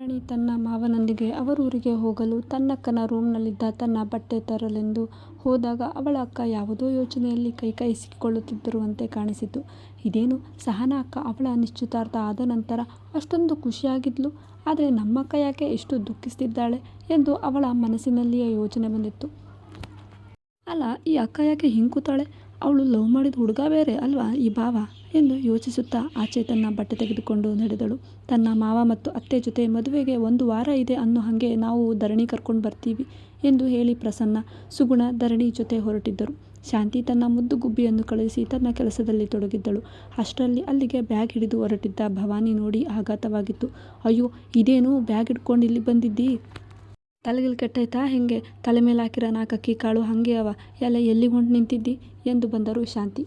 ರಾಣಿ ತನ್ನ ಮಾವನೊಂದಿಗೆ ಅವರೂರಿಗೆ ಹೋಗಲು ತನ್ನಕ್ಕನ ರೂಮ್ನಲ್ಲಿದ್ದ ತನ್ನ ಬಟ್ಟೆ ತರಲೆಂದು ಹೋದಾಗ ಅವಳ ಅಕ್ಕ ಯಾವುದೋ ಯೋಚನೆಯಲ್ಲಿ ಸಿಕ್ಕಿಕೊಳ್ಳುತ್ತಿರುವಂತೆ ಕಾಣಿಸಿತು. ಇದೇನು ಸಹನಾ ಅಕ್ಕ ಅವಳ ನಿಶ್ಚಿತಾರ್ಥ ಆದ ನಂತರ ಅಷ್ಟೊಂದು ಖುಷಿಯಾಗಿದ್ಲು. ಆದರೆ ನಮ್ಮಕ್ಕ ಯಾಕೆ ಇಷ್ಟು ದುಃಖಿಸ್ತಿದ್ದಾಳೆ ಎಂದು ಅವಳ ಮನಸ್ಸಿನಲ್ಲಿಯೇ ಯೋಚನೆ ಬಂದಿತ್ತು. ಅಲ್ಲ, ಈ ಅಕ್ಕ ಯಾಕೆ ಹಿಂಕುತ್ತಾಳೆ ಅವ್ಳು ಲವ್ ಮಾಡಿದ ಹುಡುಗ ಬೇರೆ ಅಲ್ವಾ ಈ ಭಾವ ಎಂದು ಯೋಚಿಸುತ್ತಾ ಆಚೆ ತನ್ನ ಬಟ್ಟೆ ತೆಗೆದುಕೊಂಡು ನಡೆದಳು. ತನ್ನ ಮಾವ ಮತ್ತು ಅತ್ತೆ ಜೊತೆ ಮದುವೆಗೆ ಒಂದು ವಾರ ಇದೆ ಅನ್ನೋ ಹಾಗೆ ನಾವು ಧರಣಿ ಕರ್ಕೊಂಡು ಬರ್ತೀವಿ ಎಂದು ಹೇಳಿ ಪ್ರಸನ್ನ, ಸುಗುಣ ಧರಣಿ ಜೊತೆ ಹೊರಟಿದ್ದರು. ಶಾಂತಿ ತನ್ನ ಮುದ್ದು ಗುಬ್ಬಿಯನ್ನು ಕಳುಹಿಸಿ ತನ್ನ ಕೆಲಸದಲ್ಲಿ ತೊಡಗಿದ್ದಳು. ಅಷ್ಟರಲ್ಲಿ ಅಲ್ಲಿಗೆ ಬ್ಯಾಗ್ ಹಿಡಿದು ಹೊರಟಿದ್ದ ಭವಾನಿ ನೋಡಿ ಆಘಾತವಾಗಿತ್ತು. ಅಯ್ಯೋ ಇದೇನು ಬ್ಯಾಗ್ ಹಿಡ್ಕೊಂಡು ಇಲ್ಲಿ ಬಂದಿದ್ದೀ. ತಲೆಗಿಲೆ ಕೆಟ್ಟೈತಾ ಹೆಂಗೆ ತಲೆ ಮೇಲೆ ಹಾಕಿರೋ ನಾಲ್ಕು ಅಕ್ಕಿ ಕಾಳು ಹಂಗೆ ಅವ ಎಲ್ಲ ಎಲ್ಲಿಗೊಂಡು ನಿಂತಿದ್ದಿ ಎಂದು ಬಂದರು ಶಾಂತಿ.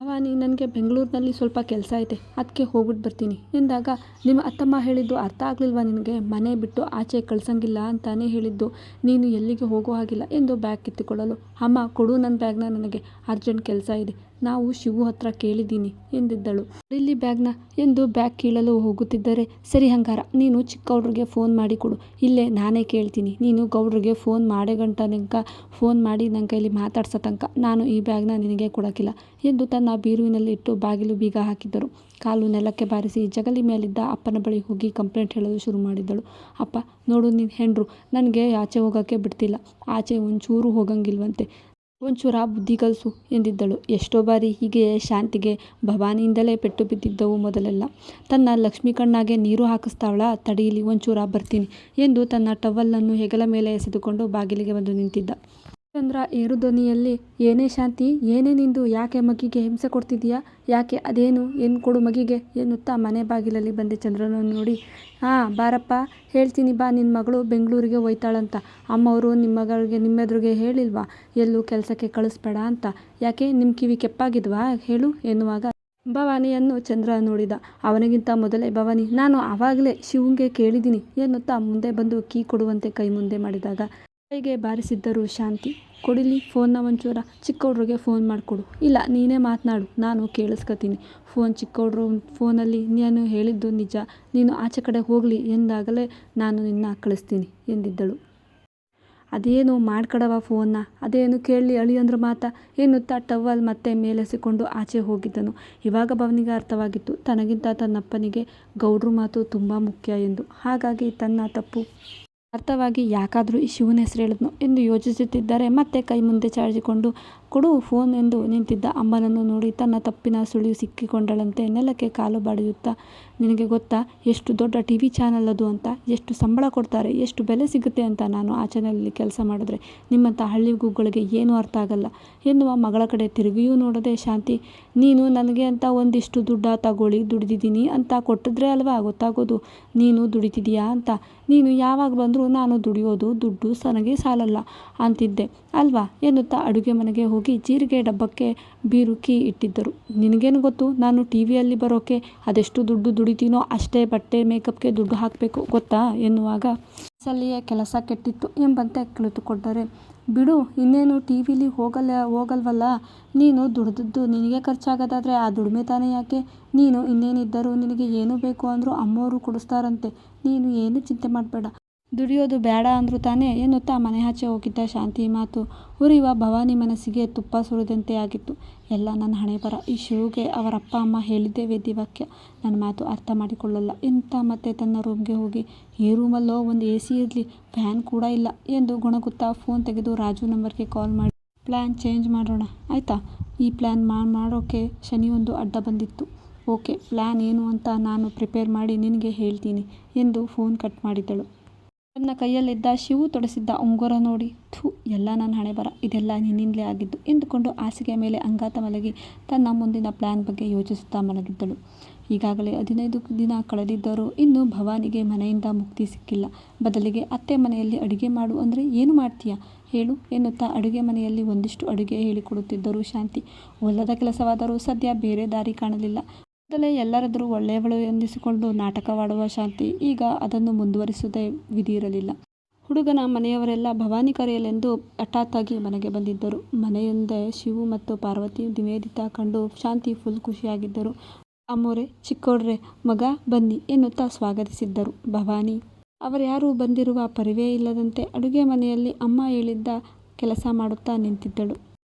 ಭವಾನಿ ನನಗೆ ಬೆಂಗಳೂರಿನಲ್ಲಿ ಸ್ವಲ್ಪ ಕೆಲಸ ಐತೆ ಅದಕ್ಕೆ ಹೋಗ್ಬಿಟ್ಟು ಬರ್ತೀನಿ. ಎಂದಾಗ, ನಿಮ್ಮ ಅತ್ತಮ್ಮ ಹೇಳಿದ್ದು ಅರ್ಥ ಆಗಲಿಲ್ವಾ ನಿನಗೆ? ಮನೆ ಬಿಟ್ಟು ಆಚೆ ಕಳ್ಸಂಗಿಲ್ಲ ಅಂತಾನೇ ಹೇಳಿದ್ದು. ನೀನು ಎಲ್ಲಿಗೆ ಹೋಗೋ ಹಾಗಿಲ್ಲ ಎಂದು ಬ್ಯಾಗ್ ಕಿತ್ತುಕೊಳ್ಳಲು. ಅಮ್ಮ, ಕೊಡು ನನ್ನ ಬ್ಯಾಗ್ನ ನನಗೆ. ಅರ್ಜೆಂಟ್ ಕೆಲಸ ಇದೆ. ನಾವು ಶಿವು ಹತ್ರ ಕೇಳಿದ್ದೀನಿ ಎಂದಿದ್ದಳು. ಇಲ್ಲಿ ಬ್ಯಾಗ್ನ ಎಂದು ಬ್ಯಾಗ್ ಕೀಳಲು ಹೋಗುತ್ತಿದ್ದರೆ, ಸರಿ ಹಂಗಾರ, ನೀನು ಚಿಕ್ಕವ್ರಿಗೆ ಫೋನ್ ಮಾಡಿ ಕೊಡು ಇಲ್ಲೇ ನಾನೇ ಕೇಳ್ತೀನಿ ನೀನು ಗೌಡ್ರಿಗೆ ಫೋನ್ ಮಾಡೋಗಂಟನೆಂಕ ಫೋನ್ ಮಾಡಿ ನನ್ನ ಕೈಲಿ ಮಾತಾಡ್ಸೋ ತನಕ ನಾನು ಈ ಬ್ಯಾಗ್ನ ನಿನಗೆ ಕೊಡೋಕ್ಕಿಲ್ಲ ಎಂದು ತನ್ನ ಬೀರುವಿನಲ್ಲಿಟ್ಟು ಬಾಗಿಲು ಬೀಗ ಹಾಕಿದ್ದರು ಕಾಲು ನೆಲಕ್ಕೆ ಬಾರಿಸಿ ಜಗಲಿ ಮೇಲಿದ್ದ ಅಪ್ಪನ ಬಳಿ ಹೋಗಿ ಕಂಪ್ಲೇಂಟ್ ಹೇಳಲು ಶುರು ಮಾಡಿದ್ದಳು ಅಪ್ಪ, ನೋಡು ನೀನು ಹೆಂಡ್ರು, ನನಗೆ ಆಚೆ ಹೋಗೋಕ್ಕೆ ಬಿಡ್ತಿಲ್ಲ. ಆಚೆ ಒಂಚೂರು ಹೋಗಂಗಿಲ್ವಂತೆ. ಒಂಚೂರ ಬುದ್ಧಿ ಕಲಿಸು ಎಂದಿದ್ದಳು. ಎಷ್ಟೋ ಬಾರಿ ಹೀಗೆ ಶಾಂತಿಗೆ ಭವಾನಿಯಿಂದಲೇ ಪೆಟ್ಟು ಬಿದ್ದಿದ್ದವು ಮೊದಲೆಲ್ಲ. ತನ್ನ ಲಕ್ಷ್ಮಿ ಕಣ್ಣಾಗೆ ನೀರು ಹಾಕಿಸ್ತಾವಳ, ತಡೀಲಿ, ಒಂಚೂರ ಬರ್ತೀನಿ ಎಂದು ತನ್ನ ಟವಲ್ಲನ್ನು ಹೆಗಲ ಮೇಲೆ ಎಸೆದುಕೊಂಡು ಬಾಗಿಲಿಗೆ ಬಂದು ನಿಂತಿದ್ದ. ಚಂದ್ರ ಏರು ಧ್ವನಿಯಲ್ಲಿ ಏನೇ ಶಾಂತಿ, ಏನೇ ನಿಂದು, ಯಾಕೆ ಮಗಿಗೆ ಹಿಂಸೆ ಕೊಡ್ತಿದೀಯಾ ಯಾಕೆ ಅದೇನು? ಏನು ಕೊಡು ಮಗಿಗೆ? ಎನ್ನುತ್ತಾ ಮನೆ ಬಾಗಿಲಲ್ಲಿ ಬಂದೆ ಚಂದ್ರನನ್ನು ನೋಡಿ. ಹಾಂ, ಬಾರಪ್ಪ, ಹೇಳ್ತೀನಿ ಬಾ ನಿನ್ನ ಮಗಳು ಬೆಂಗಳೂರಿಗೆ ಹೋಯ್ತಾಳಂತ. ಅಮ್ಮವರು ನಿಮ್ಮ ಮಗಳಿಗೆ, ನಿಮ್ಮೆದುರಿಗೆ ಹೇಳಿಲ್ವಾ? ಎಲ್ಲೂ ಕೆಲಸಕ್ಕೆ ಕಳಿಸ್ಬೇಡ ಅಂತ. ಯಾಕೆ? ನಿಮ್ಮ ಕಿವಿ ಕೆಪ್ಪಾಗಿದ್ವಾ? ಹೇಳು, ಎನ್ನುವಾಗ ಭವಾನಿಯನ್ನು ಚಂದ್ರ ನೋಡಿದ. ಅವನಿಗಿಂತ ಮೊದಲೇ ಭವಾನಿ, ನಾನು ಆವಾಗಲೇ ಶಿವಂಗೆ ಕೇಳಿದ್ದೀನಿ, ಎನ್ನುತ್ತಾ ಮುಂದೆ ಬಂದು ಕೀ ಕೊಡುವಂತೆ ಕೈ ಮುಂದೆ ಮಾಡಿದಾಗ ಕೈಗೆ ಬಾರಿಸಿದ್ದರು ಶಾಂತಿ. ಕೊಡಿಲಿ, ಫೋನ್ನ ಒಂಚೂರ ಚಿಕ್ಕವ್ರುಗೆ ಫೋನ್ ಮಾಡಿಕೊಡು ಇಲ್ಲ, ನೀನೇ ಮಾತನಾಡು, ನಾನು ಕೇಳಿಸ್ಕೊತೀನಿ ಫೋನ್ ಚಿಕ್ಕವ್ರು ಫೋನಲ್ಲಿ, ನಾನು ಹೇಳಿದ್ದು ನಿಜ ನೀನು ಆಚೆ ಕಡೆ ಹೋಗಲಿ ಎಂದಾಗಲೇ ನಾನು ನಿನ್ನ ಕಳಿಸ್ತೀನಿ ಎಂದಿದ್ದಳು. ಅದೇನು ಮಾಡ್ಕಡವ ಫೋನ್ನ ಅದೇನು ಕೇಳಲಿ ಅಳಿಯಂದ್ರ ಮಾತ ಎನ್ನುತ್ತಾ ಟವಲ್ ಮತ್ತೆ ಮೇಲೆಸಿಕೊಂಡು ಆಚೆ ಹೋಗಿದ್ದನು. ಇವಾಗ ಭವನಿಗೆ ಅರ್ಥವಾಗಿತ್ತು ತನಗಿಂತ ತನ್ನಪ್ಪನಿಗೆ ಗೌಡ್ರು ಮಾತು ತುಂಬ ಮುಖ್ಯ ಎಂದು. ಹಾಗಾಗಿ ತನ್ನ ತಪ್ಪು ಅರ್ಥವಾಗಿ ಯಾಕಾದರೂ ಈ ಶಿವನ ಹೆಸರು ಹೇಳಿದ್ನು ಎಂದು ಯೋಚಿಸುತ್ತಿದ್ದರೆ. ಮತ್ತೆ ಕೈ ಮುಂದೆ ಚಾಚಿಕೊಂಡು ಕೊಡು ಫೋನ್ ಎಂದು ನಿಂತಿದ್ದ ಅಮ್ಮನನ್ನು ನೋಡಿ ತನ್ನ ತಪ್ಪಿನ ಸುಳಿವು ಸಿಕ್ಕಿಕೊಂಡಳಂತೆ ನೆಲಕ್ಕೆ ಕಾಲು ಬಾಡಿಯುತ್ತಾ, ನಿನಗೆ ಗೊತ್ತಾ, ಎಷ್ಟು ದೊಡ್ಡ ಟಿ ವಿ ಚಾನಲ್ ಅದು ಅಂತ, ಎಷ್ಟು ಸಂಬಳ ಕೊಡ್ತಾರೆ, ಎಷ್ಟು ಬೆಲೆ ಸಿಗುತ್ತೆ ಅಂತ ನಾನು ಆ ಚಾನಲಲ್ಲಿ ಕೆಲಸ ಮಾಡಿದ್ರೆ, ನಿಮ್ಮಂಥ ಹಳ್ಳಿ ಗುಗ್ಗಳಿಗೆ ಏನೂ ಅರ್ಥ ಆಗಲ್ಲ ಎನ್ನುವ ಮಗಳ ಕಡೆ ತಿರುಗಿಯೂ ನೋಡದೆ, ಶಾಂತಿ, ನೀನು ನನಗೆ ಅಂತ ಒಂದಿಷ್ಟು ದುಡ್ಡ ತಗೊಳ್ಳಿ, ದುಡಿದಿದ್ದೀನಿ ಅಂತ ಕೊಟ್ಟಿದ್ರೆ ಅಲ್ವಾ, ಗೊತ್ತಾಗೋದು? ನೀನು ದುಡಿತಿದೀಯಾ ಅಂತ, ನೀನು ಯಾವಾಗ ಬಂದರೂ ನಾನು ದುಡಿಯೋದು, ದುಡ್ಡು ನನಗೆ ಸಾಲಲ್ಲ ಅಂತಿದ್ದೆ. ಅಲ್ವಾ? ಎನ್ನುತ್ತಾ ಅಡುಗೆ ಮನೆಗೆ ಹೋಗಿ ಜೀರಿಗೆ ಡಬ್ಬಕ್ಕೆ ಬೀರುಕಿ ಇಟ್ಟಿದ್ದರು. ನಿನಗೇನು ಗೊತ್ತು? ನಾನು ಟಿ ವಿಯಲ್ಲಿ ಬರೋಕೆ ಅದೆಷ್ಟು ದುಡ್ಡು ದುಡಿತೀನೋ ಅಷ್ಟೇ ಬಟ್ಟೆ, ಮೇಕಪ್ಗೆ ದುಡ್ಡು ಹಾಕಬೇಕು, ಗೊತ್ತಾ? ಎನ್ನುವಾಗ ಸಲ್ಲಿಯೇ ಕೆಲಸ ಕೆಟ್ಟಿತ್ತು ಎಂಬಂತೆ ಕುಳಿತುಕೊಂಡರೆ. ಬಿಡು, ಇನ್ನೇನು ಟಿ ವಿಲಿ ಹೋಗಲ್ಲ, ಹೋಗಲ್ವಲ್ಲ? ನೀನು ದುಡ್ದದ್ದು ನಿನಗೆ ಖರ್ಚಾಗೋದಾದರೆ ಆ ದುಡಿಮೆ ತಾನೇ ಯಾಕೆ? ನೀನು ಇನ್ನೇನಿದ್ದರೂ ನಿನಗೆ ಏನು ಬೇಕು ಅಂದರೂ ಅಮ್ಮವ್ರು ಕೊಡಿಸ್ತಾರಂತೆ. ನೀನು ಏನು ಚಿಂತೆ ಮಾಡ್ಬೇಡ. ದುಡಿಯೋದು ಬೇಡ ಅಂದ್ರು ತಾನೇ ಎನ್ನುತ್ತಾ ಆಚೆ ಹೋಗಿದ್ದ ಶಾಂತಿ ಮಾತು. ಉರಿಯುವ ಭವಾನಿ ಮನಸ್ಸಿಗೆ ತುಪ್ಪ ಸುರಿದಂತೆ ಆಗಿತ್ತು. ಎಲ್ಲ ನನ್ನ ಹಣೆಬರ. ಈ ಶಿವುಗೆ ಅವರಪ್ಪ ಅಮ್ಮ ಹೇಳಿದ್ದೇ ದಿವಾಕ್ಯ ನನ್ನ ಮಾತು ಅರ್ಥ ಮಾಡಿಕೊಳ್ಳಲ್ಲ. ಇಂಥ ಮತ್ತೆ ತನ್ನ ರೂಮ್ಗೆ ಹೋಗಿ, ಈ ರೂಮಲ್ಲೋ ಒಂದು ಎಸಿ ಇರಲಿ, ಫ್ಯಾನ್ ಕೂಡ ಇಲ್ಲ ಎಂದು ಗುಣಗುತ್ತಾ ಫೋನ್ ತೆಗೆದು ರಾಜು ನಂಬರ್ಗೆ ಕಾಲ್ ಮಾಡಿ, ಪ್ಲಾನ್ ಚೇಂಜ್ ಮಾಡೋಣ. ಆಯ್ತಾ? ಈ ಪ್ಲಾನ್ ಮಾಡೋಕೆ ಶನಿಯೊಂದು ಅಡ್ಡ ಬಂದಿತ್ತು. ಓಕೆ, ಪ್ಲಾನ್ ಏನು ಅಂತ ನಾನು ಪ್ರಿಪೇರ್ ಮಾಡಿ ನಿನಗೆ ಹೇಳ್ತೀನಿ ಎಂದು ಫೋನ್ ಕಟ್ ಮಾಡಿದಳು. ತನ್ನ ಕೈಯಲ್ಲಿದ್ದ ಶಿವು ತೊಡಸಿದ್ದ ಉಂಗುರ ನೋಡಿ, ಥೂ, ಎಲ್ಲ ನನ್ನ ಹಣೆ ಬರ ಇದೆಲ್ಲ ನಿನ್ನಿಂದಲೇ ಆಗಿದ್ದು ಎಂದುಕೊಂಡು ಹಾಸಿಗೆಯ ಮೇಲೆ ಅಂಗಾತ ಮಲಗಿ ತನ್ನ ಮುಂದಿನ ಪ್ಲ್ಯಾನ್ ಬಗ್ಗೆ ಯೋಚಿಸುತ್ತಾ ಮಲಗಿದ್ದಳು. ಈಗಾಗಲೇ ಹದಿನೈದು ದಿನ ಕಳೆದಿದ್ದರೂ ಇನ್ನೂ ಭವಾನಿಗೆ ಮನೆಯಿಂದ ಮುಕ್ತಿ ಸಿಕ್ಕಿಲ್ಲ. ಬದಲಿಗೆ ಅತ್ತೆ ಮನೆಯಲ್ಲಿ ಅಡುಗೆ ಮಾಡು ಅಂದರೆ ಏನು ಮಾಡ್ತೀಯ ಹೇಳು, ಎನ್ನುತ್ತಾ ಅಡುಗೆ ಮನೆಯಲ್ಲಿ ಒಂದಿಷ್ಟು ಅಡುಗೆ ಹೇಳಿಕೊಡುತ್ತಿದ್ದರು ಶಾಂತಿ. ಒಲ್ಲದ ಕೆಲಸವಾದರೂ ಸದ್ಯ ಬೇರೆ ದಾರಿ ಕಾಣಲಿಲ್ಲ. ಮೊದಲೇ ಎಲ್ಲರೆದುರು ಒಳ್ಳೆಯವಳು ಎಂದಿಸಿಕೊಂಡು ನಾಟಕವಾಡುವ ಶಾಂತಿ ಈಗ ಅದನ್ನು ಮುಂದುವರಿಸದೆ ವಿಧಿಯಿರಲಿಲ್ಲ. ಹುಡುಗನ ಮನೆಯವರೆಲ್ಲ ಭವಾನಿ ಕರೆಯಲೆಂದು ಹಠಾತ್ತಾಗಿ ಮನೆಗೆ ಬಂದಿದ್ದರು. ಮನೆಯೊಂದೆ ಶಿವು ಮತ್ತು ಪಾರ್ವತಿ ನಿವೇದಿತಾ ಕಂಡು ಶಾಂತಿ ಫುಲ್ ಖುಷಿಯಾಗಿದ್ದರು. ಅಮ್ಮೋರೆ, ಚಿಕ್ಕೋಡ್ರೆ, ಮಗ, ಬನ್ನಿ ಎನ್ನುತ್ತಾ ಸ್ವಾಗತಿಸಿದ್ದರು. ಭವಾನಿ ಅವರ್ಯಾರೂ ಬಂದಿರುವ ಪರಿವೇ ಇಲ್ಲದಂತೆ ಅಡುಗೆ ಮನೆಯಲ್ಲಿ ಅಮ್ಮ ಹೇಳಿದ್ದ ಕೆಲಸ ಮಾಡುತ್ತಾ ನಿಂತಿದ್ದಳು.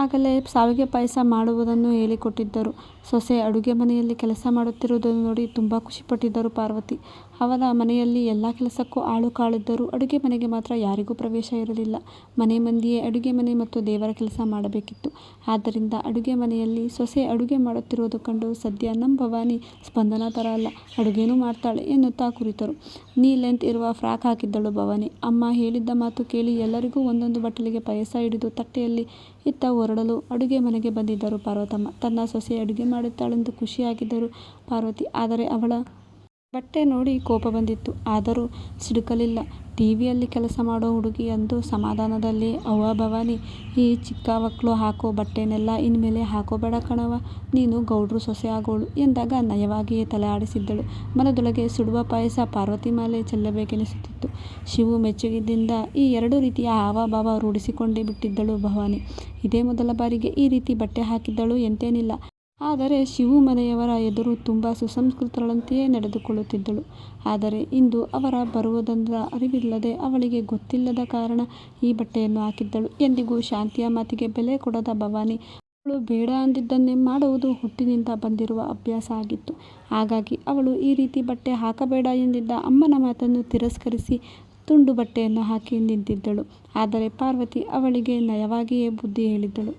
ಆಗಲೇ ಶಾವಿಗೆ ಪಾಯಸ ಮಾಡುವುದನ್ನು ಹೇಳಿಕೊಟ್ಟಿದ್ದರು. ಸೊಸೆ ಅಡುಗೆ ಮನೆಯಲ್ಲಿ ಕೆಲಸ ಮಾಡುತ್ತಿರುವುದನ್ನು ನೋಡಿ ತುಂಬ ಖುಷಿಪಟ್ಟಿದ್ದರು ಪಾರ್ವತಿ. ಅವರ ಮನೆಯಲ್ಲಿ ಎಲ್ಲ ಕೆಲಸಕ್ಕೂ ಆಳು ಕಾಳಿದ್ದರು ಅಡುಗೆ ಮನೆಗೆ ಮಾತ್ರ ಯಾರಿಗೂ ಪ್ರವೇಶ ಇರಲಿಲ್ಲ. ಮನೆ ಮಂದಿಯೇ ಅಡುಗೆ ಮನೆ ಮತ್ತು ದೇವರ ಕೆಲಸ ಮಾಡಬೇಕಿತ್ತು. ಆದ್ದರಿಂದ ಅಡುಗೆ ಮನೆಯಲ್ಲಿ ಸೊಸೆ ಅಡುಗೆ ಮಾಡುತ್ತಿರುವುದು ಕಂಡು ಸದ್ಯ ನಮ್ಮ ಭವಾನಿ ಸ್ಪಂದನ ಥರ ಅಲ್ಲ, ಅಡುಗೆನೂ ಮಾಡ್ತಾಳೆ ಎನ್ನುತ್ತಾ ಕುರಿತರು ನೀ ಲೆಂತ್ ಇರುವ ಫ್ರಾಕ್ ಹಾಕಿದ್ದಳು ಭವಾನಿ. ಅಮ್ಮ ಹೇಳಿದ್ದ ಮಾತು ಕೇಳಿ ಎಲ್ಲರಿಗೂ ಒಂದೊಂದು ಬಟ್ಟಲಿಗೆ ಪಾಯಸ ಹಿಡಿದು ತಟ್ಟೆಯಲ್ಲಿ ಇತ್ತ ಹೊರಡಲು ಅಡುಗೆ ಮನೆಗೆ ಬಂದಿದ್ದರು ಪಾರ್ವತಮ್ಮ. ತನ್ನ ಸೊಸೆ ಅಡುಗೆ ಮಾಡುತ್ತಾಳೆಂದು ಖುಷಿಯಾಗಿದ್ದರು ಪಾರ್ವತಿ. ಆದರೆ ಅವಳ ಬಟ್ಟೆ ನೋಡಿ ಕೋಪ ಬಂದಿತ್ತು. ಆದರೂ ಸಿಡುಕಲಿಲ್ಲ. ಟಿವಿಯಲ್ಲಿ ಕೆಲಸ ಮಾಡೋ ಹುಡುಗಿ ಅಂದು ಸಮಾಧಾನದಲ್ಲಿ ಅವ್ವ ಭವಾನಿ, ಈ ಚಿಕ್ಕವಕ್ಳು ಹಾಕೋ ಬಟ್ಟೆನೆಲ್ಲ ಇನ್ಮೇಲೆ ಹಾಕೋಬೇಡ ಕಣವ ನೀನು ಗೌಡ್ರು ಸೊಸೆ ಆಗೋಳು ಎಂದಾಗ ನಯವಾಗಿಯೇ ತಲೆ ಆಡಿಸಿದ್ದಳು. ಮನದೊಳಗೆ ಸುಡುವ ಪಾಯಸ ಪಾರ್ವತಿ ಮಾಲೆ ಚೆಲ್ಲಬೇಕೆನಿಸುತ್ತಿತ್ತು. ಶಿವು ಮೆಚ್ಚುಗೆಯಿಂದ ಈ ಎರಡು ರೀತಿಯ ಹಾವ ಭಾವ ರೂಢಿಸಿಕೊಂಡೇ ಬಿಟ್ಟಿದ್ದಳು ಭವಾನಿ. ಇದೇ ಮೊದಲ ಬಾರಿಗೆ ಈ ರೀತಿ ಬಟ್ಟೆ ಹಾಕಿದ್ದಳು ಎಂತೇನಿಲ್ಲ. ಆದರೆ ಶಿವು ಮನೆಯವರ ಎದುರು ತುಂಬ ಸುಸಂಸ್ಕೃತಳಂತೆಯೇ ನಡೆದುಕೊಳ್ಳುತ್ತಿದ್ದಳು. ಆದರೆ ಇಂದು ಅವರ ಬರುವುದರ ಅರಿವಿಲ್ಲದೆ ಅವಳಿಗೆ ಗೊತ್ತಿಲ್ಲದ ಕಾರಣ ಈ ಬಟ್ಟೆಯನ್ನು ಹಾಕಿದ್ದಳು. ಎಂದಿಗೂ ಶಾಂತಿಯ ಮಾತಿಗೆ ಬೆಲೆ ಕೊಡದ ಭವಾನಿ, ಅವಳು ಬೇಡ ಅಂದಿದ್ದನ್ನೇ ಮಾಡುವುದು ಹುಟ್ಟಿನಿಂದ ಬಂದಿರುವ ಅಭ್ಯಾಸ ಆಗಿತ್ತು. ಹಾಗಾಗಿ ಅವಳು ಈ ರೀತಿ ಬಟ್ಟೆ ಹಾಕಬೇಡ ಎಂದಿದ್ದ ಅಮ್ಮನ ಮಾತನ್ನು ತಿರಸ್ಕರಿಸಿ ತುಂಡು ಬಟ್ಟೆಯನ್ನು ಹಾಕಿ ನಿಂತಿದ್ದಳು. ಆದರೆ ಪಾರ್ವತಿ ಅವಳಿಗೆ ನಯವಾಗಿಯೇ ಬುದ್ಧಿ ಹೇಳಿದ್ದಳು.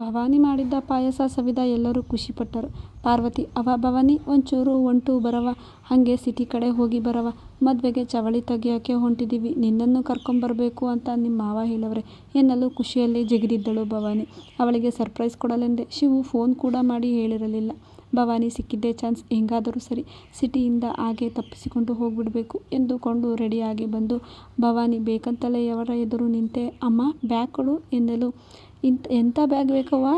ಭವಾನಿ ಮಾಡಿದ್ದ ಪಾಯಸ ಸವಿದ ಎಲ್ಲರೂ ಖುಷಿಪಟ್ಟರು. ಪಾರ್ವತಿ ಅವ ಭವಾನಿ ಒಂಚೂರು ಒಂಟು ಬರವ ಹಂಗೆ ಸಿಟಿ ಕಡೆ ಹೋಗಿ ಬರವ ಮದ್ವೆಗೆ ಚವಳಿ ತಗಿಯಕ್ಕೆ ಹೊಂಟಿದೀವಿ ನಿನ್ನನ್ನು ಕರ್ಕೊಂಬರ್ಬೇಕು ಅಂತ ನಿಮ್ಮ ಮಾವ ಹೇಳವ್ರೆ ಎನ್ನಲು ಖುಷಿಯಲ್ಲಿ ಜಿಗಿದಿದ್ದಳು ಭವಾನಿ. ಅವಳಿಗೆ ಸರ್ಪ್ರೈಸ್ ಕೊಡಲೆಂದೇ ಶಿವು ಫೋನ್ ಕೂಡ ಮಾಡಿ ಹೇಳಿರಲಿಲ್ಲ. ಭವಾನಿ ಸಿಕ್ಕಿದ್ದೇ ಚಾನ್ಸ್, ಹೇಗಾದರೂ ಸರಿ ಸಿಟಿಯಿಂದ ಹಾಗೆ ತಪ್ಪಿಸಿಕೊಂಡು ಹೋಗ್ಬಿಡಬೇಕು ಎಂದುಕೊಂಡು ರೆಡಿಯಾಗಿ ಬಂದು ಭವಾನಿ ಬೇಕಂತಲೇ ಅವರ ಎದುರು ನಿಂತೆ ಅಮ್ಮ ಬ್ಯಾಗ್ ಕೊಡು ಎನ್ನಲು ಎಂತ ಬ್ಯಾಗ್ ಬೇಕವ್ವ,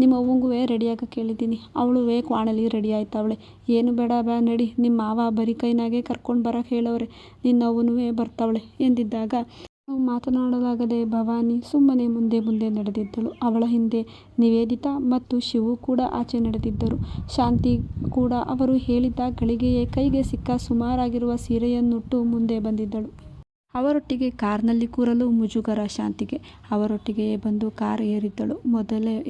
ನಿಮ್ಮವ್ವಂಗುವೆ ರೆಡಿಯಾಗಕ್ಕೆ ಹೇಳಿದ್ದೀನಿ, ಅವಳು ಕ್ವಾಣಲಿ ರೆಡಿಯಾಯ್ತವ್ಳೆ, ಏನು ಬೇಡ ಬಾ ನಡಿ ನಿಮ್ಮ ಮಾವ ಬರಿಕೈನಾಗೆ ಕರ್ಕೊಂಡು ಬರೋಕೆ ಹೇಳವ್ರೆ, ನಿನ್ನ ಅವನೂ ಬರ್ತಾವಳೆ ಎಂದಿದ್ದಾಗ ಮಾತನಾಡಲಾಗದೆ ಭವಾನಿ ಸುಮ್ಮನೆ ಮುಂದೆ ಮುಂದೆ ನಡೆದಿದ್ದಳು. ಅವಳ ಹಿಂದೆ ನಿವೇದಿತಾ ಮತ್ತು ಶಿವು ಕೂಡ ಆಚೆ ನಡೆದಿದ್ದರು. ಶಾಂತಿ ಕೂಡ ಅವರು ಹೇಳಿದ್ದ ಗಳಿಗೆಯೇ ಕೈಗೆ ಸಿಕ್ಕ ಸುಮಾರಾಗಿರುವ ಸೀರೆಯನ್ನುಟ್ಟು ಮುಂದೆ ಬಂದಿದ್ದಳು. ಅವರೊಟ್ಟಿಗೆ ಕಾರ್ನಲ್ಲಿ ಕೂರಲು ಮುಜುಗರ ಶಾಂತಿಗೆ. ಅವರೊಟ್ಟಿಗೆ ಬಂದು ಕಾರ್ ಏರಿದ್ದಳು.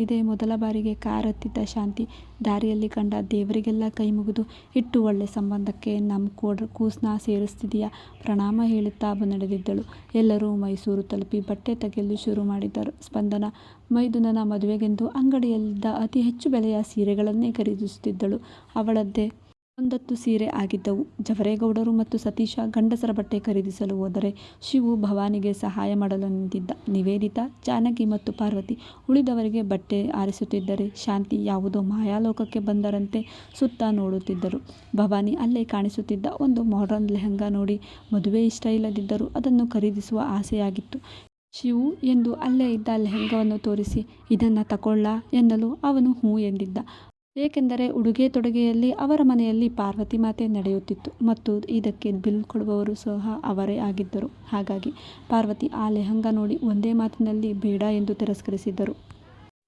ಇದೇ ಮೊದಲ ಬಾರಿಗೆ ಕಾರ್ ಹತ್ತಿದ್ದ ಶಾಂತಿ ದಾರಿಯಲ್ಲಿ ಕಂಡ ದೇವರಿಗೆಲ್ಲ ಕೈ ಮುಗಿದು, ಇಟ್ಟು ಒಳ್ಳೆ ಸಂಬಂಧಕ್ಕೆ ನಮ್ಮ ಕೂಡ, ಕೂಸ್ನ ಸೇರಿಸ್ತಿದೆಯಾ ಪ್ರಣಾಮ ಹೇಳುತ್ತಾ ನಡೆದಿದ್ದಳು. ಎಲ್ಲರೂ ಮೈಸೂರು ತಲುಪಿ ಬಟ್ಟೆ ತೆಗೆಯಲು ಶುರು ಮಾಡಿದ್ದರು. ಸ್ಪಂದನ ಮೈದುನನ ಮದುವೆಗೆಂದು ಅಂಗಡಿಯಲ್ಲಿದ್ದ ಅತಿ ಹೆಚ್ಚು ಬೆಲೆಯ ಸೀರೆಗಳನ್ನೇ ಖರೀದಿಸುತ್ತಿದ್ದಳು. ಅವಳದ್ದೇ ಒಂದತ್ತು ಸೀರೆ ಆಗಿದ್ದವು. ಜವರೇಗೌಡರು ಮತ್ತು ಸತೀಶ ಗಂಡಸರ ಬಟ್ಟೆ ಖರೀದಿಸಲು ಹೋದರೆ ಶಿವು ಭವಾನಿಗೆ ಸಹಾಯ ಮಾಡಲು ನಿಂತಿದ್ದ. ನಿವೇದಿತಾ, ಜಾನಕಿ ಮತ್ತು ಪಾರ್ವತಿ ಉಳಿದವರಿಗೆ ಬಟ್ಟೆ ಆರಿಸುತ್ತಿದ್ದರೆ ಶಾಂತಿ ಯಾವುದೋ ಮಾಯಾಲೋಕಕ್ಕೆ ಬಂದರಂತೆ ಸುತ್ತ ನೋಡುತ್ತಿದ್ದರು. ಭವಾನಿ ಅಲ್ಲೇ ಕಾಣಿಸುತ್ತಿದ್ದ ಒಂದು ಮಾಡರ್ನ್ ಲೆಹಂಗಾ ನೋಡಿ ಮದುವೆ ಇಷ್ಟ ಇಲ್ಲದಿದ್ದರೂ ಅದನ್ನು ಖರೀದಿಸುವ ಆಸೆಯಾಗಿತ್ತು. ಶಿವು ಎಂದು ಅಲ್ಲೇ ಇದ್ದ ಲೆಹಂಗಾವನ್ನು ತೋರಿಸಿ ಇದನ್ನು ತಗೊಳ್ಳ ಎನ್ನಲು ಅವನು ಹೂ ಎಂದಿದ್ದ. ಏಕೆಂದರೆ ಉಡುಗೆ ತೊಡುಗೆಯಲ್ಲಿ ಅವರ ಮನೆಯಲ್ಲಿ ಪಾರ್ವತಿ ಮಾತೆ ನಡೆಯುತ್ತಿತ್ತು ಮತ್ತು ಇದಕ್ಕೆ ಬಿಲ್ ಕೊಡುವವರು ಸಹ ಅವರೇ ಆಗಿದ್ದರು. ಹಾಗಾಗಿ ಪಾರ್ವತಿ ಆ ಲೆಹಂಗ ನೋಡಿ ಒಂದೇ ಮಾತಿನಲ್ಲಿ ಬೇಡ ಎಂದು ತಿರಸ್ಕರಿಸಿದ್ದರು.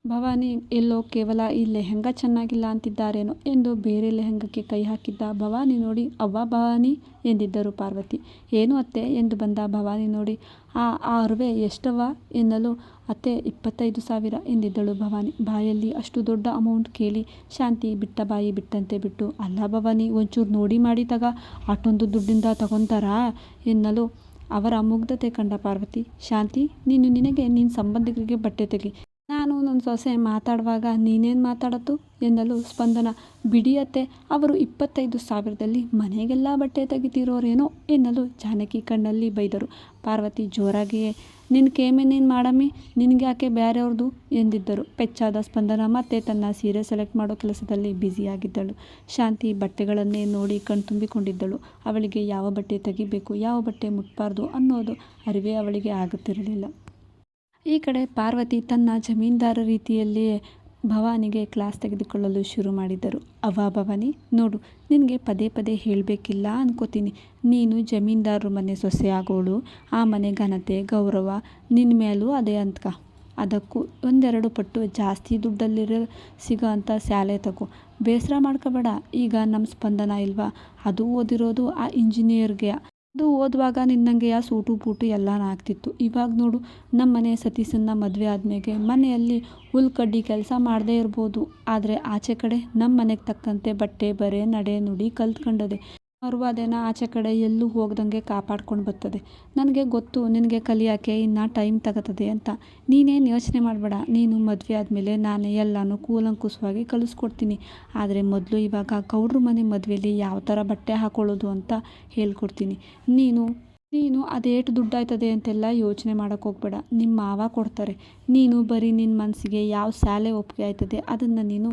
ಭವಾನಿ, ಎಲ್ಲೋ ಕೇವಲ ಈ ಲೆಹಂಗಾ ಚೆನ್ನಾಗಿಲ್ಲ ಅಂತಿದ್ದಾರೇನೋ ಎಂದು ಬೇರೆ ಲೆಹಂಗಕ್ಕೆ ಕೈ ಹಾಕಿದ್ದ ಭವಾನಿ ನೋಡಿ, ಅವ್ವ ಭವಾನಿ ಎಂದಿದ್ದರು ಪಾರ್ವತಿ. ಏನು ಅತ್ತೆ ಎಂದು ಬಂದ ಭವಾನಿ ನೋಡಿ, ಆ ಅರ್ವೆ ಎಷ್ಟವ್ವ ಎನ್ನಲು ಅತ್ತೆ ಇಪ್ಪತ್ತೈದು ಸಾವಿರ ಎಂದಿದ್ದಳು ಭವಾನಿ. ಬಾಯಲ್ಲಿ ಅಷ್ಟು ದೊಡ್ಡ ಅಮೌಂಟ್ ಕೇಳಿ ಶಾಂತಿ ಬಿಟ್ಟ ಬಾಯಿ ಬಿಟ್ಟಂತೆ ಬಿಟ್ಟು ಅಲ್ಲ ಭವಾನಿ ಒಂಚೂರು ನೋಡಿ ಮಾಡಿ ತಗ, ಅಷ್ಟೊಂದು ದುಡ್ಡಿಂದ ತಗೊಂತಾರಾ ಎನ್ನಲು ಅವರ ಮುಗ್ಧತೆ ಕಂಡ ಪಾರ್ವತಿ, ಶಾಂತಿ ನೀನು ನಿನಗೆ ನಿನ್ನ ಸಂಬಂಧಿಕರಿಗೆ ಬಟ್ಟೆ ತೆಗಿ, ನಾನು ನನ್ನ ಸೊಸೆ ಮಾತಾಡುವಾಗ ನೀನೇನು ಮಾತಾಡೋದು ಎನ್ನಲು ಸ್ಪಂದನ ಬಿಡಿಯತ್ತೆ ಅವರು ಇಪ್ಪತ್ತೈದು ಸಾವಿರದಲ್ಲಿ ಮನೆಗೆಲ್ಲ ಬಟ್ಟೆ ತೆಗಿತಿರೋರೇನೋ ಎನ್ನಲು ಜಾನಕಿ ಕಣ್ಣಲ್ಲಿ ಬೈದರು. ಪಾರ್ವತಿ ಜೋರಾಗಿಯೇ ನಿನ್ನ ಕೇಮೆ ಮಾಡಮ್ಮಿ ಮಾಡಮ್ಮಿ, ಯಾಕೆ ಬೇರೆಯವ್ರದ್ದು ಎಂದಿದ್ದರು. ಪೆಚ್ಚಾದ ಸ್ಪಂದನ ಮತ್ತೆ ತನ್ನ ಸೀರೆ ಸೆಲೆಕ್ಟ್ ಮಾಡೋ ಕೆಲಸದಲ್ಲಿ ಬ್ಯುಸಿಯಾಗಿದ್ದಳು. ಶಾಂತಿ ಬಟ್ಟೆಗಳನ್ನೇ ನೋಡಿ ಕಣ್ತುಂಬಿಕೊಂಡಿದ್ದಳು. ಅವಳಿಗೆ ಯಾವ ಬಟ್ಟೆ ತೆಗಿಬೇಕು, ಯಾವ ಬಟ್ಟೆ ಮುಟ್ಟಬಾರ್ದು ಅನ್ನೋದು ಅರಿವೇ ಅವಳಿಗೆ ಆಗುತ್ತಿರಲಿಲ್ಲ. ಈ ಕಡೆ ಪಾರ್ವತಿ ತನ್ನ ಜಮೀನ್ದಾರ ರೀತಿಯಲ್ಲಿಯೇ ಭವಾನಿಗೆ ಕ್ಲಾಸ್ ತೆಗೆದುಕೊಳ್ಳಲು ಶುರು ಮಾಡಿದ್ದರು. ಅವಾ ಭವಾನಿ ನೋಡು ನಿನಗೆ ಪದೇ ಪದೇ ಹೇಳಬೇಕಿಲ್ಲ ಅನ್ಕೋತೀನಿ, ನೀನು ಜಮೀನ್ದಾರರು ಮನೆ ಸೊಸೆ ಆಗೋಳು, ಆ ಮನೆ ಘನತೆ, ಗೌರವ ನಿನ್ನ ಮೇಲೂ ಅದೇ ಅಂತಕ ಅದಕ್ಕೂ ಒಂದೆರಡು ಪಟ್ಟು ಜಾಸ್ತಿ ದುಡ್ಡಲ್ಲಿರೋ ಸಿಗೋ ಅಂಥ ಸ್ಯಾಲೆ ತಗೋ, ಬೇಸರ ಮಾಡ್ಕೋಬೇಡ ಈಗ ನಮ್ಮ ಸ್ಪಂದನ ಇಲ್ವಾ, ಅದು ಓದಿರೋದು ಆ ಇಂಜಿನಿಯರ್ಗೆ. ಅದು ಓದುವಾಗ ನಿನ್ನಂಗೆಯ ಸೂಟು ಬೂಟು ಎಲ್ಲ ಆಗ್ತಿತ್ತು. ಇವಾಗ ನೋಡು ನಮ್ಮ ಮನೆ ಸತೀಶನ್ನ ಮದುವೆ ಆದ್ಮೇಲೆ ಮನೆಯಲ್ಲಿ ಹುಲ್ ಕಡ್ಡಿ ಕೆಲಸ ಮಾಡದೇ ಇರ್ಬೋದು. ಆದರೆ ಆಚೆ ಕಡೆ ನಮ್ಮ ಮನೆಗೆ ತಕ್ಕಂತೆ ಬಟ್ಟೆ, ಬರೆ, ನಡೆ, ನುಡಿ ಕಲ್ತ್ಕೊಂಡದೆ ಮರುವಾದೇನ ಆಚೆ ಕಡೆ ಎಲ್ಲೂ ಹೋಗ್ದಂಗೆ ಕಾಪಾಡ್ಕೊಂಡು ಬರ್ತದೆ. ನನಗೆ ಗೊತ್ತು, ನಿನಗೆ ಕಲಿಯೋಕ್ಕೆ ಇನ್ನೂ ಟೈಮ್ ತಗೋತದೆ ಅಂತ. ನೀನೇನು ಯೋಚನೆ ಮಾಡಬೇಡ, ನೀನು ಮದುವೆ ಆದಮೇಲೆ ನಾನು ಎಲ್ಲನೂ ಕೂಲಂಕುಷವಾಗಿ ಕಲಿಸ್ಕೊಡ್ತೀನಿ. ಆದರೆ ಮೊದಲು ಇವಾಗ ಗೌಡ್ರ ಮನೆ ಮದುವೆಯಲ್ಲಿ ಯಾವ ಥರ ಬಟ್ಟೆ ಹಾಕೊಳ್ಳೋದು ಅಂತ ಹೇಳ್ಕೊಡ್ತೀನಿ. ನೀನು ನೀನು ಅದೇಟು ದುಡ್ಡಾಯ್ತದೆ ಅಂತೆಲ್ಲ ಯೋಚನೆ ಮಾಡೋಕ್ಕೆ ಹೋಗಬೇಡ. ನಿಮ್ಮ ಮಾವ ಕೊಡ್ತಾರೆ. ನೀನು ಬರೀ ನಿನ್ನ ಮನಸ್ಸಿಗೆ ಯಾವ ಶಾಲೆ ಒಪ್ಪಿಗೆ ಆಯ್ತದೆ, ಅದನ್ನು ನೀನು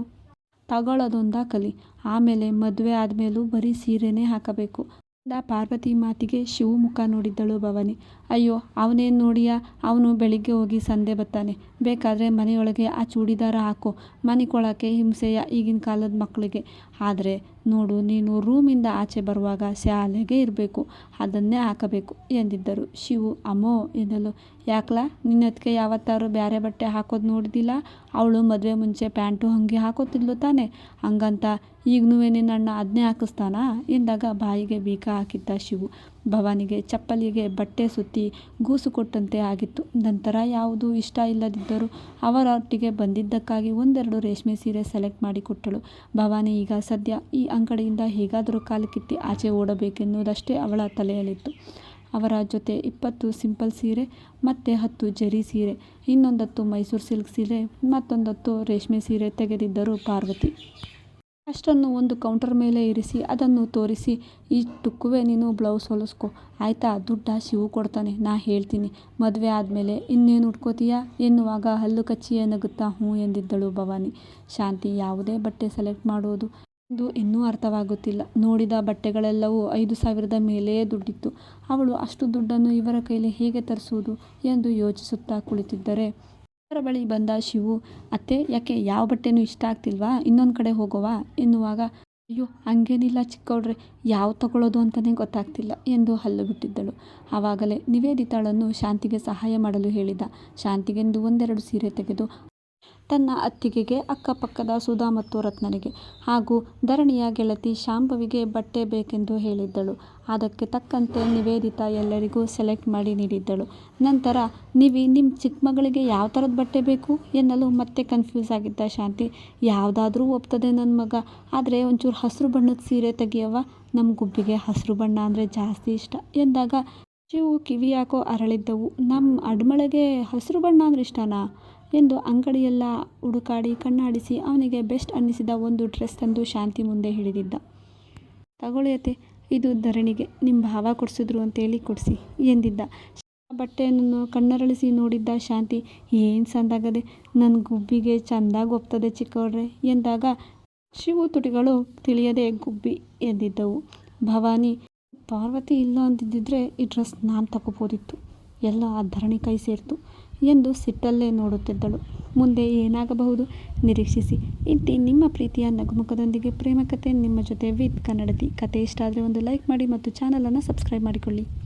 ತಗೊಳ್ಳೋದೊಂದ ಕಲಿ. ಆಮೇಲೆ ಮದುವೆ ಆದಮೇಲೂ ಬರೀ ಸೀರೆನೇ ಹಾಕಬೇಕು. ಅಂದ ಪಾರ್ವತಿ ಮಾತಿಗೆ ಶಿವಮುಖ ನೋಡಿದ್ದಳು ಭವಾನಿ. ಅಯ್ಯೋ, ಅವನೇನು ನೋಡಿಯ? ಅವನು ಬೆಳಿಗ್ಗೆ ಹೋಗಿ ಸಂದೆ ಬರ್ತಾನೆ ಬೇಕಾದರೆ ಮನೆಯೊಳಗೆ ಆ ಚೂಡಿದಾರ ಹಾಕೋ. ಮನಿಕೊಳಕ್ಕೆ ಹಿಂಸೆಯ ಈಗಿನ ಕಾಲದ ಮಕ್ಕಳಿಗೆ ಆದರೆ ನೋಡು, ನೀನು ರೂಮಿಂದ ಆಚೆ ಬರುವಾಗ ಶಾಲೆಗೆ ಇರಬೇಕು, ಅದನ್ನೇ ಹಾಕಬೇಕು ಎಂದಿದ್ದರು. ಶಿವು, ಅಮ್ಮೋ ಎನ್ನಲು ಯಾಕಲ ನಿನ್ನದಕ್ಕೆ ಯಾವತ್ತಾರು ಬೇರೆ ಬಟ್ಟೆ ಹಾಕೋದು ನೋಡಿದಿಲ್ಲ? ಅವಳು ಮದುವೆ ಮುಂಚೆ ಪ್ಯಾಂಟು ಹಾಗೆ ಹಾಕೋತಿದ್ಲು ತಾನೆ. ಹಂಗಂತ ಈಗನೂ ನಿನ್ನ ಅಣ್ಣ ಅದನ್ನೇ ಹಾಕಿಸ್ತಾನಾ? ಎಂದಾಗ ಬಾಯಿಗೆ ಬೀಕ ಹಾಕಿದ್ದ ಶಿವು. ಭವಾನಿಗೆ ಚಪ್ಪಲಿಗೆ ಬಟ್ಟೆ ಸುತ್ತಿ ಗೂಸು ಕೊಟ್ಟಂತೆ ಆಗಿತ್ತು. ನಂತರ ಯಾವುದೂ ಇಷ್ಟ ಇಲ್ಲದಿದ್ದರೂ ಅವರೊಟ್ಟಿಗೆ ಬಂದಿದ್ದಕ್ಕಾಗಿ ಒಂದೆರಡು ರೇಷ್ಮೆ ಸೀರೆ ಸೆಲೆಕ್ಟ್ ಮಾಡಿಕೊಟ್ಟಳು ಭವಾನಿ ಈಗ ಸದ್ಯ ಈ ಅಂಗಡಿಯಿಂದ ಹೇಗಾದರೂ ಕಾಲು ಕಿತ್ತಿ ಆಚೆ ಓಡಬೇಕೆನ್ನುವುದಷ್ಟೇ ಅವಳ ತಲೆಯಲ್ಲಿತ್ತು. ಅವರ ಜೊತೆ ಇಪ್ಪತ್ತು ಸಿಂಪಲ್ ಸೀರೆ, ಮತ್ತು ಹತ್ತು ಜರಿ ಸೀರೆ, ಇನ್ನೊಂದತ್ತು ಮೈಸೂರು ಸಿಲ್ಕ್ ಸೀರೆ, ಮತ್ತೊಂದತ್ತು ರೇಷ್ಮೆ ಸೀರೆ ತೆಗೆದಿದ್ದರು ಪಾರ್ವತಿ. ಅಷ್ಟನ್ನು ಒಂದು ಕೌಂಟರ್ ಮೇಲೆ ಇರಿಸಿ, ಅದನ್ನು ತೋರಿಸಿ, ಈ ಟುಕ್ಕುವೆ ನೀನು ಬ್ಲೌಸ್ ಹೊಲಿಸ್ಕೊ. ಆಯಿತಾ? ದುಡ್ಡ? ಶಿವು ಕೊಡ್ತಾನೆ. ನಾ ಹೇಳ್ತೀನಿ. ಮದುವೆ ಆದಮೇಲೆ ಇನ್ನೇನು ಉಟ್ಕೋತೀಯಾ? ಎನ್ನುವಾಗ ಹಲ್ಲು ಕಚ್ಚಿ ನಗುತ್ತಾ ಹ್ಞೂ ಎಂದಿದ್ದಳು ಭವಾನಿ. ಶಾಂತಿ, ಯಾವುದೇ ಬಟ್ಟೆ ಸೆಲೆಕ್ಟ್ ಮಾಡೋದು ಎಂದು ಇನ್ನೂ ಅರ್ಥವಾಗುತ್ತಿಲ್ಲ. ನೋಡಿದ ಬಟ್ಟೆಗಳೆಲ್ಲವೂ ಐದು ಸಾವಿರದ ಮೇಲೆಯೇ ದುಡ್ಡಿತ್ತು. ಅವಳು ಅಷ್ಟು ದುಡ್ಡನ್ನು ಇವರ ಕೈಲಿ ಹೇಗೆ ತರಿಸುವುದು ಎಂದು ಯೋಚಿಸುತ್ತಾ ಕುಳಿತಿದ್ದರೆ ಅವರ ಬಳಿ ಬಂದ ಶಿವು, ಅತ್ತೆ, ಯಾಕೆ ಯಾವ ಬಟ್ಟೆನೂ ಇಷ್ಟ ಆಗ್ತಿಲ್ವಾ? ಇನ್ನೊಂದು ಕಡೆ ಹೋಗೋವಾ? ಎನ್ನುವಾಗ, ಅಯ್ಯೋ, ಹಂಗೇನಿಲ್ಲ ಚಿಕ್ಕವಳ್ರೆ ಯಾವ ತಗೊಳ್ಳೋದು ಅಂತಲೇ ಗೊತ್ತಾಗ್ತಿಲ್ಲ ಎಂದು ಹಲ್ಲು ಬಿಟ್ಟಿದ್ದಳು ಆವಾಗಲೇ ನಿವೇದಿತಾಳನ್ನು ಶಾಂತಿಗೆ ಸಹಾಯ ಮಾಡಲು ಹೇಳಿದ. ಶಾಂತಿಗೆಂದು ಒಂದೆರಡು ಸೀರೆ ತೆಗೆದು ತನ್ನ ಅತ್ತಿಗೆಗೆ, ಅಕ್ಕಪಕ್ಕದ ಸುಧಾ ಮತ್ತು ರತ್ನನಿಗೆ ಹಾಗೂ ಧರಣಿಯ ಗೆಳತಿ ಶಾಂಭವಿಗೆ ಬಟ್ಟೆ ಬೇಕೆಂದು ಹೇಳಿದ್ದಳು. ಅದಕ್ಕೆ ತಕ್ಕಂತೆ ನಿವೇದಿತಾ ಎಲ್ಲರಿಗೂ ಸೆಲೆಕ್ಟ್ ಮಾಡಿ ನೀಡಿದ್ದಳು. ನಂತರ, ನಿವಿ ನಿಮ್ಮ ಚಿಕ್ಕ ಮಗಳಿಗೆ ಯಾವ ಥರದ ಬಟ್ಟೆ ಬೇಕು? ಎನ್ನಲು ಮತ್ತೆ ಕನ್ಫ್ಯೂಸ್ ಆಗಿದ್ದ ಶಾಂತಿ, ಯಾವುದಾದ್ರೂ ಒಪ್ತದೆ ನನ್ನ ಮಗ. ಆದರೆ ಒಂಚೂರು ಹಸಿರು ಬಣ್ಣದ ಸೀರೆ ತೆಗಿಯವ್ವ. ನಮ್ಮ ಗುಬ್ಬಿಗೆ ಹಸಿರು ಬಣ್ಣ ಅಂದರೆ ಜಾಸ್ತಿ ಇಷ್ಟ. ಎಂದಾಗ, ಶಿವು ಕಿವಿ ಯಾಕೋ ಅರಳಿದ್ದವು. ನಮ್ಮ ಅಡ್ಮಳೆಗೆ ಹಸಿರು ಬಣ್ಣ ಅಂದರೆ ಇಷ್ಟನಾ? ಎಂದು ಅಂಗಡಿಯೆಲ್ಲ ಹುಡುಕಾಡಿ ಕಣ್ಣಾಡಿಸಿ ಅವನಿಗೆ ಬೆಸ್ಟ್ ಅನ್ನಿಸಿದ ಒಂದು ಡ್ರೆಸ್ ತಂದು ಶಾಂತಿ ಮುಂದೆ ಹಿಡಿದಿದ್ದ. ತಗೊಳ್ಳಿಯತೆ ಇದು ಧರಣಿಗೆ ನಿಮ್ಮ ಭಾವ ಕೊಡಿಸಿದ್ರು ಅಂತೇಳಿ ಕೊಡಿಸಿ ಎಂದಿದ್ದ. ಬಟ್ಟೆಯನ್ನು ಕಣ್ಣರಳಿಸಿ ನೋಡಿದ್ದ ಶಾಂತಿ, ಏನು ಸಂದಾಗದೆ ನನ್ನ ಗುಬ್ಬಿಗೆ ಚೆಂದಾಗಿ ಒಪ್ತದೆ ಚಿಕ್ಕವ್ರೆ ಎಂದಾಗ ಶಿವು ತುಟಿಗಳು ತಿಳಿಯದೆ ಗುಬ್ಬಿ ಎಂದಿದ್ದವು. ಭವಾನಿ, ಪಾರ್ವತಿ ಇಲ್ಲ ಅಂತಿದ್ದಿದ್ರೆ ಈ ಡ್ರೆಸ್ ನಾನು ತಗೋಬೋದಿತ್ತು. ಎಲ್ಲ ಆ ಧರಣಿ ಕೈ ಸೇರಿತು. ಎಂದು ಸಿಟ್ಟಲ್ಲೇ ನೋಡುತ್ತಿದ್ದಳು. ಮುಂದೆ ಏನಾಗಬಹುದು? ನಿರೀಕ್ಷಿಸಿ. ಇಂತಿ ನಿಮ್ಮ ಪ್ರೀತಿಯ ನಗುಮುಖದೊಂದಿಗೆ ಪ್ರೇಮ ಕಥೆ ನಿಮ್ಮ ಜೊತೆ ವಿತ್ ಕನ್ನಡತಿ. ಕತೆ ಇಷ್ಟ ಆದರೆ ಒಂದು ಲೈಕ್ ಮಾಡಿ ಮತ್ತು ಚಾನಲನ್ನು ಸಬ್ಸ್ಕ್ರೈಬ್ ಮಾಡಿಕೊಳ್ಳಿ.